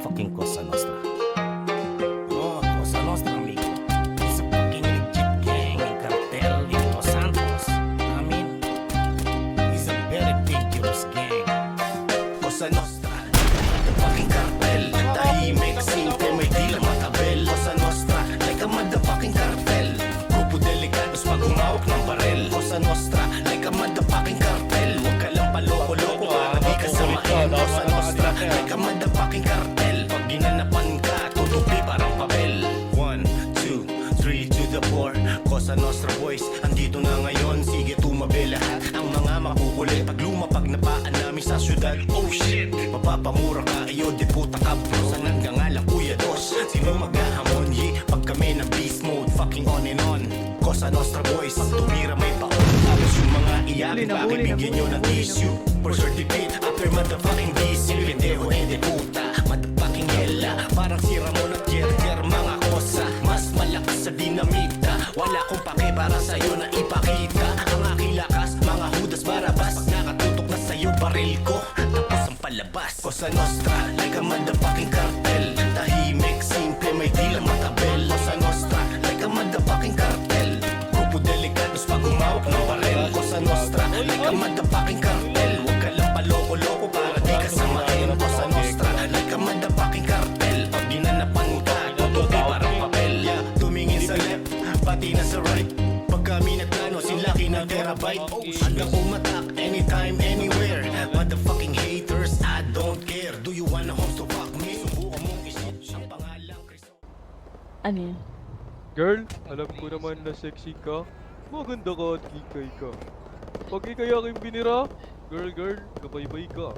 fucking Cosa Nostra. Oh, Cosa Nostra, amigo. Sa fucking legit gang ng cartel ni Santos. I mean, a very dangerous gang. Cosa Nostra, fucking cartel. Tahimik, simple, may dila matabel. Cosa Nostra, like a motherfucking cartel. Grupo delicados pag humawak ng barel. Cosa Nostra, like a motherfucking cartel. Cosa Nostra boys Andito na ngayon. Sige tumabi lahat Ang mga makukulit. Pag lumapag na paan namin sa syudad. Oh shit! Mapapamura ka Iyo di puta ka. Bro Sanad ka nga lang kuya dos? Sino maghahamon? Ye Pag kami na beast mode Fucking on and on. Cosa Nostra boys Pag tumira may paon Tapos yung mga na, Bakit bigyan nyo ng tissue? For certificate After motherfucking DC Pendejo ede puta. Motherfucking hella Parang si Wala kong pake para sa'yo na ipakita. Ang aking lakas Mga hudas barabas Pag nakatutok na sa'yo baril ko. Tapos ang palabas Cosa Nostra Like a motherfucking cartel. Tahimik, simple, may dilang matabel. Cosa Nostra Like a motherfucking cartel. Grupo delikados pag humawak ng barel. Cosa Nostra Like a motherfucking cartel Pati na sa right Pag kami nagplano Silaki ng terabyte Oh, hanggang umatak Anytime, anywhere Motherfucking haters I don't care Do you wanna host to fuck me? Subukan mong isip Ang pangalang Cristo Ano yun? Girl, alam ko naman na sexy ka. Maganda ka at kikay ka. Pag ikay aking binira, girl girl, kabaybay ka.